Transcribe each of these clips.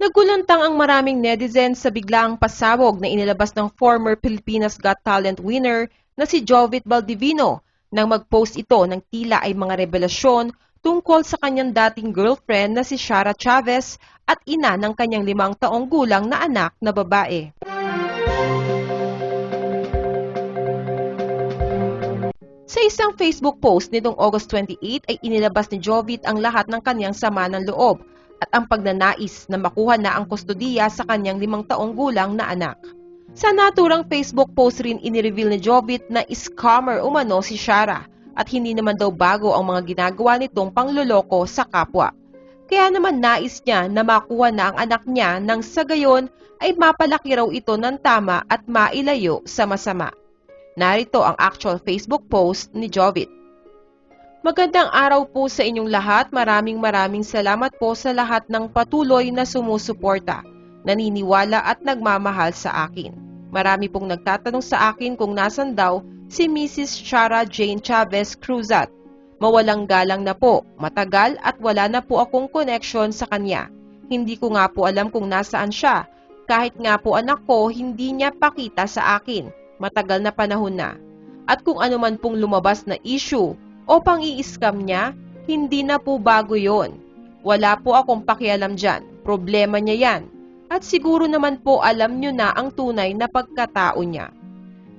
Nagulantang ang maraming netizens sa biglaang pasabog na inilabas ng former Pilipinas Got Talent winner na si Jovit Baldivino nang mag-post ito ng tila ay mga revelasyon tungkol sa kanyang dating girlfriend na si Shara Chavez at ina ng kanyang limang taong gulang na anak na babae. Sa isang Facebook post nitong August 28 ay inilabas ni Jovit ang lahat ng kanyang sama ng loob at ang pagnanais na makuha na ang kustodiya sa kanyang limang taong gulang na anak. Sa naturang Facebook post rin inireveal ni Jovit na scammer umano si Shara at hindi naman daw bago ang mga ginagawa nitong pangloloko sa kapwa. Kaya naman nais niya na makuha na ang anak niya nang sa gayon ay mapalaki raw ito ng tama at mailayo sa masama. Narito ang actual Facebook post ni Jovit. Magandang araw po sa inyong lahat. Maraming maraming salamat po sa lahat ng patuloy na sumusuporta, naniniwala at nagmamahal sa akin. Marami pong nagtatanong sa akin kung nasan daw si Mrs. Shara Jane Chavez Cruzat. Mawalang galang na po, matagal at wala na po akong connection sa kanya. Hindi ko nga po alam kung nasaan siya. Kahit nga po anak ko, hindi niya pakita sa akin. Matagal na panahon na. At kung ano man pong lumabas na issue o pang-i-scam niya, hindi na po bago yon. Wala po akong pakialam dyan. Problema niya yan. At siguro naman po alam niyo na ang tunay na pagkatao niya.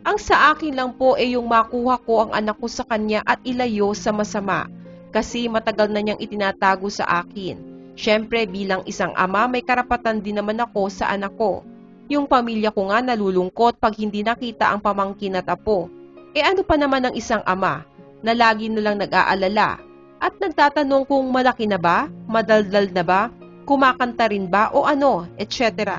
Ang sa akin lang po ay yung makuha ko ang anak ko sa kanya at ilayo sa masama kasi matagal na niyang itinatago sa akin. Siyempre bilang isang ama may karapatan din naman ako sa anak ko. Yung pamilya ko nga nalulungkot pag hindi nakita ang pamangkin at apo. E ano pa naman ang isang ama na lagi na lang nag-aalala at nagtatanong kung malaki na ba, madaldal na ba, kumakanta rin ba o ano, etc.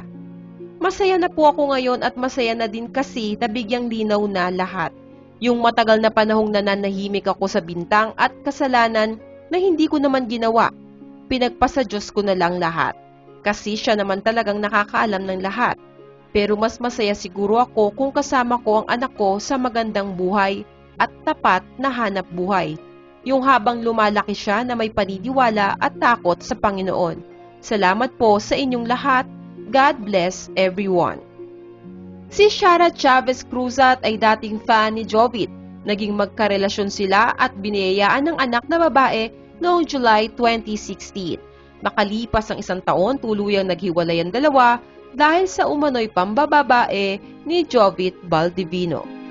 Masaya na po ako ngayon at masaya na din kasi nabigyang linaw na lahat. Yung matagal na panahong nananahimik ako sa bintang at kasalanan na hindi ko naman ginawa. Pinagpasa Diyos ko na lang lahat. Kasi siya naman talagang nakakaalam ng lahat. Pero mas masaya siguro ako kung kasama ko ang anak ko sa magandang buhay at tapat na hanap buhay. Yung habang lumalaki siya na may paniniwala at takot sa Panginoon. Salamat po sa inyong lahat. God bless everyone. Si Shara Chavez Cruzat ay dating fan ni Jovit. Naging magkarelasyon sila at biniyayaan ng anak na babae noong July 2016. Makalipas ang isang taon, tuluyang naghiwalay ang dalawa dahil sa umano'y pambababae ni Jovit Baldivino.